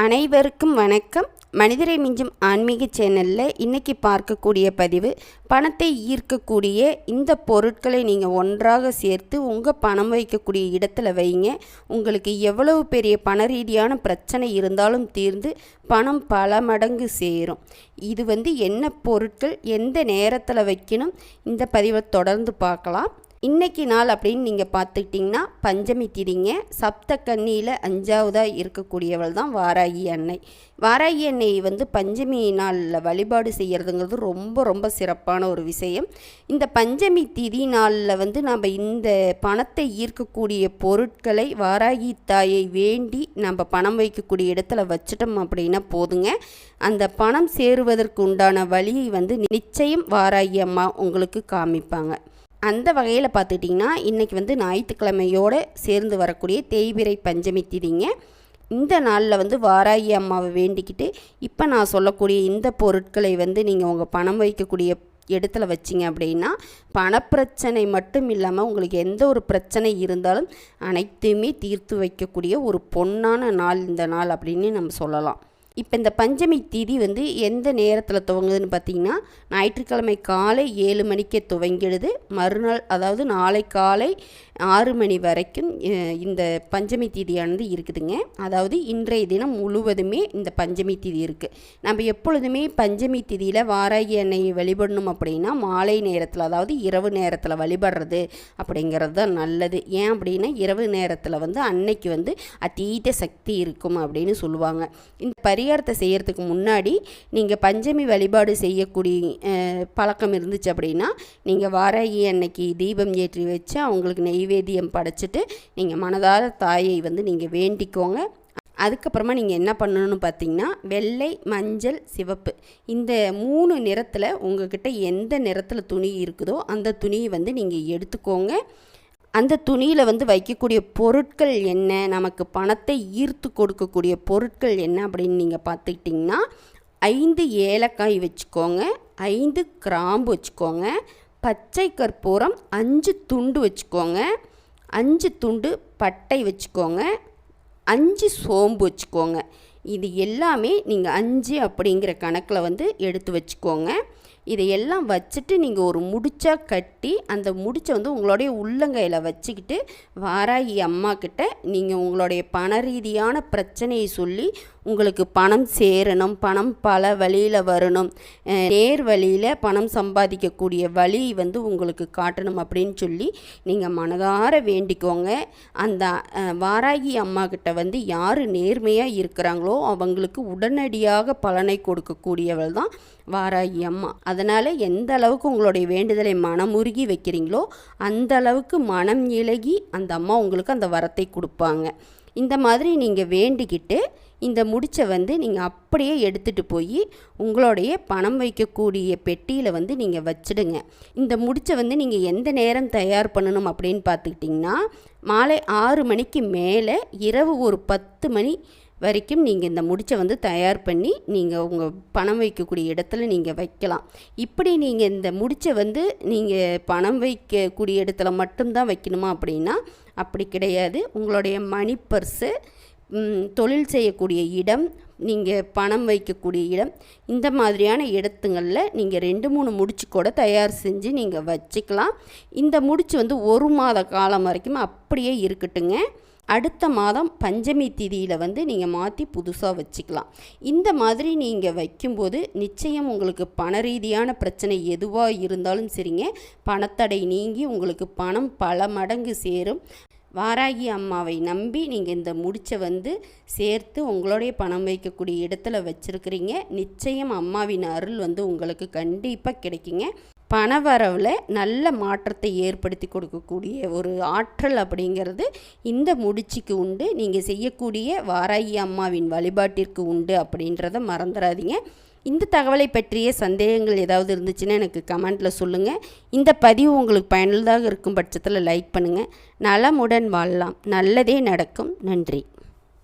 அனைவருக்கும் வணக்கம். மனிதரை மிஞ்சும் ஆன்மீக சேனலில் இன்றைக்கி பார்க்கக்கூடிய பதிவு பணத்தை ஈர்க்கக்கூடிய இந்த பொருட்களை நீங்கள் ஒன்றாக சேர்த்து உங்கள் பணம் வைக்கக்கூடிய இடத்துல வைங்க. உங்களுக்கு எவ்வளவு பெரிய பண ரீதியான பிரச்சனை இருந்தாலும் தீர்ந்து பணம் பல மடங்கு சேரும். இது வந்து என்ன பொருட்கள் எந்த நேரத்தில் வைக்கணும்? இந்த பதிவை தொடர்ந்து பார்க்கலாம். இன்னைக்கு நாள் அப்படின்னு நீங்கள் பார்த்துக்கிட்டிங்கன்னா பஞ்சமி திதிங்க. சப்த கன்னியில் அஞ்சாவதாக இருக்கக்கூடியவள் தான் வாராகி அன்னை. வாராகி அன்னை வந்து பஞ்சமி நாளில் வழிபாடு செய்கிறதுங்கிறது ரொம்ப ரொம்ப சிறப்பான ஒரு விஷயம். இந்த பஞ்சமி திதி நாளில் வந்து நம்ம இந்த பணத்தை ஈர்க்கக்கூடிய பொருட்களை வாராகி தாயை வேண்டி நம்ம பணம் வைக்கக்கூடிய இடத்துல வச்சிட்டோம் அப்படின்னா போதுங்க. அந்த பணம் சேருவதற்கு உண்டான வழியை வந்து நிச்சயம் வாராகி அம்மா உங்களுக்கு காமிப்பாங்க. அந்த வகையில் பார்த்துட்டிங்கன்னா இன்றைக்கி வந்து ஞாயிற்றுக்கிழமையோடு சேர்ந்து வரக்கூடிய தேய்பிரை பஞ்சமி திதிங்க. இந்த நாளில் வந்து வாராகி அம்மாவை வேண்டிக்கிட்டு இப்போ நான் சொல்லக்கூடிய இந்த பொருட்களை வந்து நீங்கள் உங்கள் பணம் வைக்கக்கூடிய இடத்துல வச்சிங்க அப்படின்னா பணப்பிரச்சனை மட்டும் இல்லாமல் உங்களுக்கு எந்த ஒரு பிரச்சனை இருந்தாலும் அனைத்துமே தீர்த்து வைக்கக்கூடிய ஒரு பொன்னான நாள் இந்த நாள் அப்படின்னு நம்ம சொல்லலாம். இப்போ இந்த பஞ்சமி திதி வந்து எந்த நேரத்தில் துவங்குதுன்னு பார்த்தீங்கன்னா ஞாயிற்றுக்கிழமை காலை ஏழு மணிக்கே துவங்கிடுது. மறுநாள் அதாவது நாளை காலை ஆறு மணி வரைக்கும் இந்த பஞ்சமி திதியானது இருக்குதுங்க. அதாவது இன்றைய தினம் முழுவதுமே இந்த பஞ்சமி திதி இருக்குது நம்ம எப்பொழுதுமே பஞ்சமி திதியில் வாராகி எண்ணெயை வழிபடணும் அப்படின்னா மாலை நேரத்தில் அதாவது இரவு நேரத்தில் வழிபடுறது அப்படிங்கிறது தான் நல்லது. ஏன் அப்படின்னா இரவு நேரத்தில் வந்து அன்னைக்கு வந்து அதீத சக்தி இருக்கும் அப்படின்னு சொல்லுவாங்க. இந்த பரிகாரத்தை செய்கிறதுக்கு முன்னாடி நீங்கள் பஞ்சமி வழிபாடு செய்யக்கூடிய பழக்கம் இருந்துச்சு அப்படின்னா நீங்கள் வாராகி அன்னைக்கு தீபம் ஏற்றி வச்சு அவங்களுக்கு நெய் நைவேத்தியம் படைச்சிட்டு நீங்கள் மனதார தாயை வந்து நீங்கள் வேண்டிக்கோங்க. அதுக்கப்புறமா நீங்கள் என்ன பண்ணணும்னு பார்த்தீங்கன்னா வெள்ளை மஞ்சள் சிவப்பு இந்த மூணு நிறத்தில் உங்கள்கிட்ட எந்த நிறத்தில் துணி இருக்குதோ அந்த துணியை வந்து நீங்கள் எடுத்துக்கோங்க. அந்த துணியில் வந்து வைக்கக்கூடிய பொருட்கள் என்ன நமக்கு பணத்தை ஈர்த்து கொடுக்கக்கூடிய பொருட்கள் என்ன அப்படின்னு நீங்கள் பார்த்துக்கிட்டிங்கன்னா ஐந்து ஏலக்காய் வச்சுக்கோங்க ஐந்து கிராம்பு வச்சுக்கோங்க பச்சை கற்பூரம் அஞ்சு துண்டு வச்சுக்கோங்க. அஞ்சு துண்டு பட்டை வச்சுக்கோங்க. அஞ்சு சோம்பு வச்சுக்கோங்க. இது எல்லாமே நீங்கள் அஞ்சு அப்படிங்கிற கணக்கில் வந்து எடுத்து வச்சுக்கோங்க. இதையெல்லாம் வச்சுட்டு நீங்கள் ஒரு முடிச்சா கட்டி அந்த முடிச்சை வந்து உங்களுடைய உள்ளங்கையில் வச்சுக்கிட்டு வாராகி அம்மா கிட்ட நீங்கள் உங்களுடைய பண ரீதியான பிரச்சனையை சொல்லி உங்களுக்கு பணம் சேரணும் பணம் பல வழியில் வரணும். நேர் வழியில் பணம் சம்பாதிக்கக்கூடிய வழி வந்து உங்களுக்கு காட்டணும் அப்படின்னு சொல்லி நீங்கள் மனதார வேண்டிக்கோங்க. அந்த வாராகி அம்மா கிட்ட வந்து யார் நேர்மையாக இருக்கிறாங்களோ அவங்களுக்கு உடனடியாக பலனை கொடுக்கக்கூடியவள் தான் வாராகி அம்மா. அது அதனால் எந்த அளவுக்கு உங்களுடைய வேண்டுதலை மனம் உருகி வைக்கிறீங்களோ அந்த அளவுக்கு மனம் இலகி அந்த அம்மா உங்களுக்கு அந்த வரத்தை கொடுப்பாங்க. இந்த மாதிரி நீங்கள் வேண்டிக்கிட்டு இந்த முடிச்சை வந்து நீங்கள் அப்படியே எடுத்துகிட்டு போய் உங்களுடைய பணம் வைக்கக்கூடிய பெட்டியில் வந்து நீங்கள் வச்சுடுங்க. இந்த முடிச்சை வந்து நீங்கள் எந்த நேரம் தயார் பண்ணணும் அப்படின்னு பார்த்துக்கிட்டிங்கன்னா மாலை ஆறு மணிக்கு மேலே இரவு ஒரு பத்து மணி வரைக்கும் நீங்கள் இந்த முடிச்சை வந்து தயார் பண்ணி நீங்கள் உங்கள் பணம் வைக்கக்கூடிய இடத்துல நீங்கள் வைக்கலாம். இப்படி நீங்கள் இந்த முடிச்சை வந்து நீங்கள் பணம் வைக்கக்கூடிய இடத்துல மட்டும்தான் வைக்கணுமா அப்படின்னா அப்படி கிடையாது. உங்களுடைய மணி பர்ஸு தொழில் செய்யக்கூடிய இடம் நீங்கள் பணம் வைக்கக்கூடிய இடம் இந்த மாதிரியான இடத்துங்களில் நீங்கள் ரெண்டு மூணு முடிச்சு கூட தயார் செஞ்சு நீங்கள் வச்சுக்கலாம். இந்த முடிச்சு வந்து ஒரு மாத காலம் வரைக்கும் அப்படியே இருக்கட்டுங்க. அடுத்த மாதம் பஞ்சமி திதியில் வந்து நீங்கள் மாற்றி புதுசாக வச்சுக்கலாம். இந்த மாதிரி நீங்கள் வைக்கும்போது நிச்சயம் உங்களுக்கு பண ரீதியான பிரச்சனை எதுவாக இருந்தாலும் சரிங்க. பணத்தடை நீங்கி உங்களுக்கு பணம் பல மடங்கு சேரும். வாராகி அம்மாவை நம்பி நீங்கள் இந்த முடிச்சை வந்து சேர்த்து உங்களுடைய பணம் வைக்கக்கூடிய இடத்துல வச்சுருக்கிறீங்க. நிச்சயம் அம்மாவின் அருள் வந்து உங்களுக்கு கண்டிப்பாக கிடைக்குங்க. பணவரவில் நல்ல மாற்றத்தை ஏற்படுத்தி கொடுக்கக்கூடிய ஒரு ஆற்றல் அப்படிங்கிறது இந்த முடிச்சுக்கு உண்டு. நீங்கள் செய்யக்கூடிய வாராயி அம்மாவின் வழிபாட்டிற்கு உண்டு அப்படின்றத மறந்துடாதீங்க. இந்த தகவலை பற்றிய சந்தேகங்கள் ஏதாவது இருந்துச்சுன்னா எனக்கு கமெண்ட்டில் சொல்லுங்கள் இந்த பதிவு உங்களுக்கு பயனுள்ளதாக இருக்கும் பட்சத்தில் லைக் பண்ணுங்கள் நலமுடன் வாழலாம். நல்லதே நடக்கும். நன்றி.